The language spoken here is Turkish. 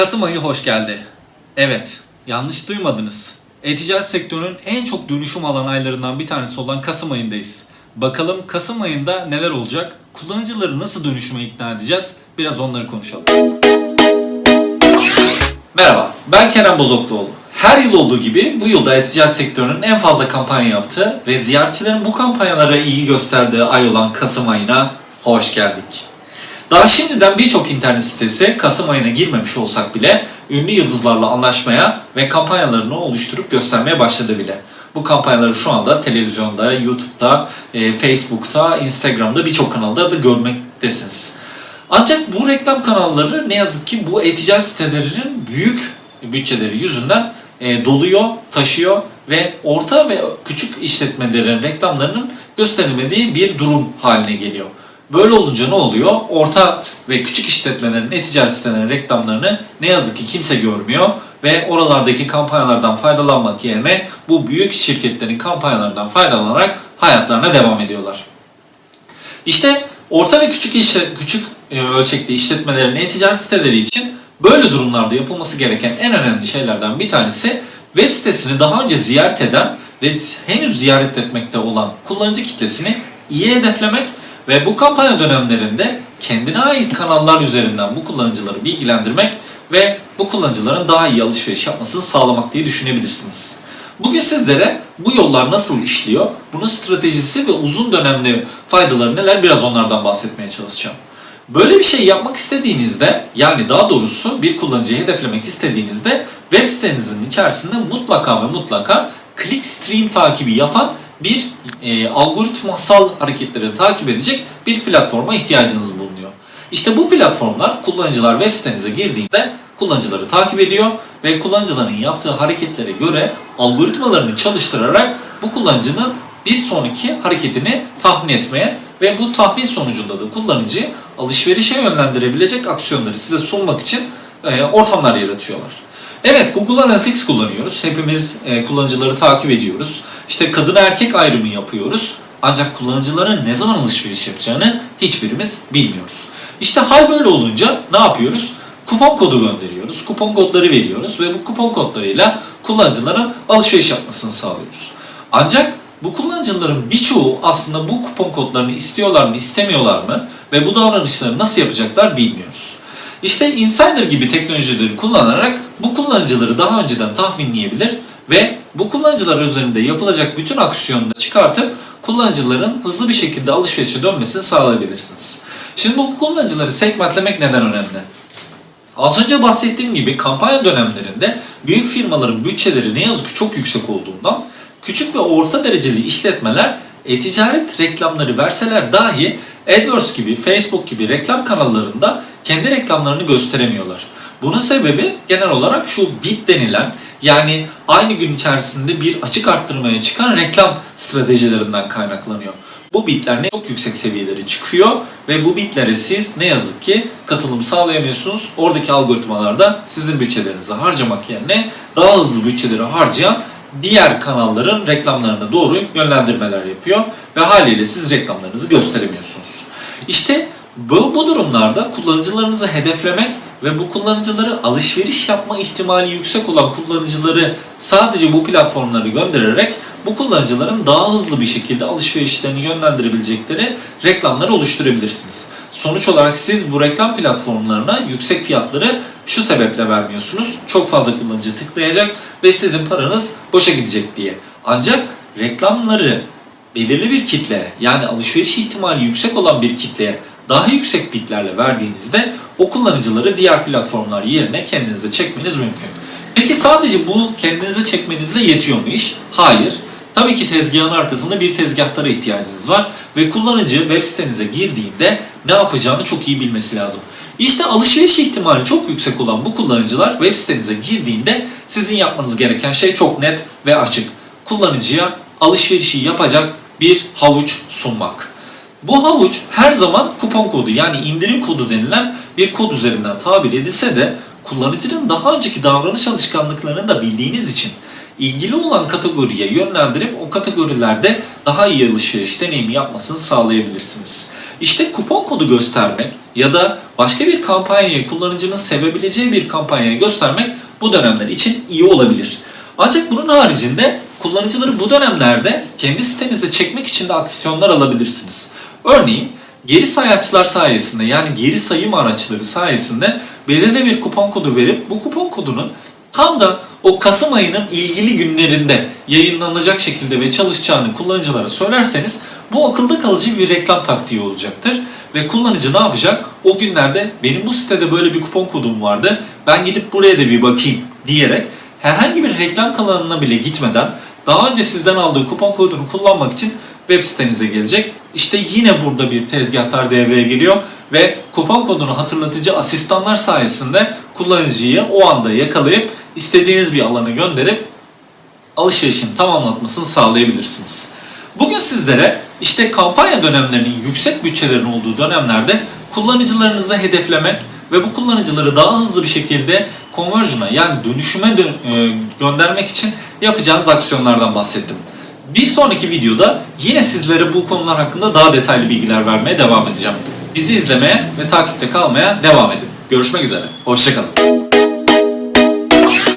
Kasım ayı hoş geldi. Evet, yanlış duymadınız. E-ticaret sektörünün en çok dönüşüm alan aylarından bir tanesi olan Kasım ayındayız. Bakalım Kasım ayında neler olacak? Kullanıcıları nasıl dönüşüme ikna edeceğiz? Biraz onları konuşalım. Merhaba, ben Kerem Bozokluoğlu. Her yıl olduğu gibi bu yılda e-ticaret sektörünün en fazla kampanya yaptığı ve ziyaretçilerin bu kampanyalara ilgi gösterdiği ay olan Kasım ayına hoş geldik. Daha şimdiden birçok internet sitesi Kasım ayına girmemiş olsak bile ünlü yıldızlarla anlaşmaya ve kampanyalarını oluşturup göstermeye başladı bile. Bu kampanyaları şu anda televizyonda, YouTube'da, e, Facebook'ta, Instagram'da birçok kanalda da görmektesiniz. Ancak bu reklam kanalları ne yazık ki bu e-ticaret sitelerinin büyük bütçeleri yüzünden e, doluyor, taşıyor ve orta ve küçük işletmelerin reklamlarının gösterilmediği bir durum haline geliyor. Böyle olunca ne oluyor? Orta ve küçük işletmelerin, e-ticaret sitelerinin reklamlarını ne yazık ki kimse görmüyor ve oralardaki kampanyalardan faydalanmak yerine bu büyük şirketlerin kampanyalarından faydalanarak hayatlarına devam ediyorlar. İşte orta ve küçük işe, küçük e, ölçekli işletmelerin e-ticaret siteleri için böyle durumlarda yapılması gereken en önemli şeylerden bir tanesi web sitesini daha önce ziyaret eden ve henüz ziyaret etmekte olan kullanıcı kitlesini iyi hedeflemek ve bu kampanya dönemlerinde kendine ait kanallar üzerinden bu kullanıcıları bilgilendirmek ve bu kullanıcıların daha iyi alışveriş yapmasını sağlamak diye düşünebilirsiniz. Bugün sizlere bu yollar nasıl işliyor, bunun stratejisi ve uzun dönemli faydaları neler biraz onlardan bahsetmeye çalışacağım. Böyle bir şey yapmak istediğinizde yani daha doğrusu bir kullanıcıyı hedeflemek istediğinizde web sitenizin içerisinde mutlaka ve mutlaka clickstream takibi yapan bir e, algoritmasal hareketleri takip edecek bir platforma ihtiyacınız bulunuyor. İşte bu platformlar kullanıcılar web sitenize girdiğinde kullanıcıları takip ediyor ve kullanıcıların yaptığı hareketlere göre algoritmalarını çalıştırarak bu kullanıcının bir sonraki hareketini tahmin etmeye ve bu tahmin sonucunda da kullanıcıyı alışverişe yönlendirebilecek aksiyonları size sunmak için e, ortamlar yaratıyorlar. Evet Google Analytics kullanıyoruz. Hepimiz e, kullanıcıları takip ediyoruz. İşte kadın erkek ayrımı yapıyoruz. Ancak kullanıcıların ne zaman alışveriş yapacağını hiçbirimiz bilmiyoruz. İşte hal böyle olunca ne yapıyoruz? Kupon kodu gönderiyoruz. Kupon kodları veriyoruz ve bu kupon kodlarıyla kullanıcıların alışveriş yapmasını sağlıyoruz. Ancak bu kullanıcıların birçoğu aslında bu kupon kodlarını istiyorlar mı istemiyorlar mı ve bu davranışları nasıl yapacaklar bilmiyoruz. İşte Insider gibi teknolojileri kullanarak bu kullanıcıları daha önceden tahminleyebilir ve bu kullanıcılar üzerinde yapılacak bütün aksiyonları çıkartıp kullanıcıların hızlı bir şekilde alışverişe dönmesini sağlayabilirsiniz. Şimdi bu kullanıcıları segmentlemek neden önemli? Az önce bahsettiğim gibi kampanya dönemlerinde büyük firmaların bütçeleri ne yazık ki çok yüksek olduğundan küçük ve orta dereceli işletmeler e-ticaret reklamları verseler dahi AdWords gibi, Facebook gibi reklam kanallarında kendi reklamlarını gösteremiyorlar. Bunun sebebi genel olarak şu bid denilen yani aynı gün içerisinde bir açık arttırmaya çıkan reklam stratejilerinden kaynaklanıyor. Bu bitler ne çok yüksek seviyeleri çıkıyor ve bu bitlere siz ne yazık ki katılım sağlayamıyorsunuz. Oradaki algoritmalarda sizin bütçelerinizi harcamak yerine daha hızlı bütçeleri harcayan diğer kanalların reklamlarına doğru yönlendirmeler yapıyor ve haliyle siz reklamlarınızı gösteremiyorsunuz. İşte bu, bu durumlarda kullanıcılarınızı hedeflemek ve bu kullanıcıları alışveriş yapma ihtimali yüksek olan kullanıcıları sadece bu platformları göndererek bu kullanıcıların daha hızlı bir şekilde alışverişlerini yönlendirebilecekleri reklamları oluşturabilirsiniz. Sonuç olarak siz bu reklam platformlarına yüksek fiyatları şu sebeple vermiyorsunuz. Çok fazla kullanıcı tıklayacak ve sizin paranız boşa gidecek diye. Ancak reklamları belirli bir kitle yani alışveriş ihtimali yüksek olan bir kitleye daha yüksek bitlerle verdiğinizde o kullanıcıları diğer platformlar yerine kendinize çekmeniz mümkün. Peki sadece bu kendinize çekmenizle yetiyor mu iş? Hayır. Tabii ki tezgahın arkasında bir tezgahtara ihtiyacınız var ve kullanıcı web sitenize girdiğinde ne yapacağını çok iyi bilmesi lazım. İşte alışveriş ihtimali çok yüksek olan bu kullanıcılar web sitenize girdiğinde sizin yapmanız gereken şey çok net ve açık. Kullanıcıya alışverişi yapacak bir havuç sunmak. Bu havuç her zaman kupon kodu yani indirim kodu denilen bir kod üzerinden tabir edilse de kullanıcının daha önceki davranış alışkanlıklarını da bildiğiniz için ilgili olan kategoriye yönlendirip o kategorilerde daha iyi alışveriş deneyimi yapmasını sağlayabilirsiniz. İşte kupon kodu göstermek ya da başka bir kampanyayı kullanıcının sevebileceği bir kampanyayı göstermek bu dönemler için iyi olabilir. Ancak bunun haricinde kullanıcıları bu dönemlerde kendi sitenize çekmek için de aksiyonlar alabilirsiniz. Örneğin geri sayaçlar sayesinde yani geri sayım araçları sayesinde belirli bir kupon kodu verip bu kupon kodunun tam da o Kasım ayının ilgili günlerinde yayınlanacak şekilde ve çalışacağını kullanıcılara söylerseniz bu akılda kalıcı bir reklam taktiği olacaktır. Ve kullanıcı ne yapacak? O günlerde benim bu sitede böyle bir kupon kodum vardı. Ben gidip buraya da bir bakayım diyerek herhangi bir reklam kanalına bile gitmeden daha önce sizden aldığı kupon kodunu kullanmak için web sitenize gelecek. İşte yine burada bir tezgahtar devreye giriyor ve kupon kodunu hatırlatıcı asistanlar sayesinde kullanıcıyı o anda yakalayıp istediğiniz bir alana gönderip alışverişin tamamlatmasını sağlayabilirsiniz. Bugün sizlere işte kampanya dönemlerinin yüksek bütçelerin olduğu dönemlerde kullanıcılarınızı hedeflemek ve bu kullanıcıları daha hızlı bir şekilde conversion'a yani dönüşüme dön- e, göndermek için yapacağınız aksiyonlardan bahsettim. Bir sonraki videoda yine sizlere bu konular hakkında daha detaylı bilgiler vermeye devam edeceğim. Bizi izlemeye ve takipte kalmaya devam edin. Görüşmek üzere. Hoşçakalın.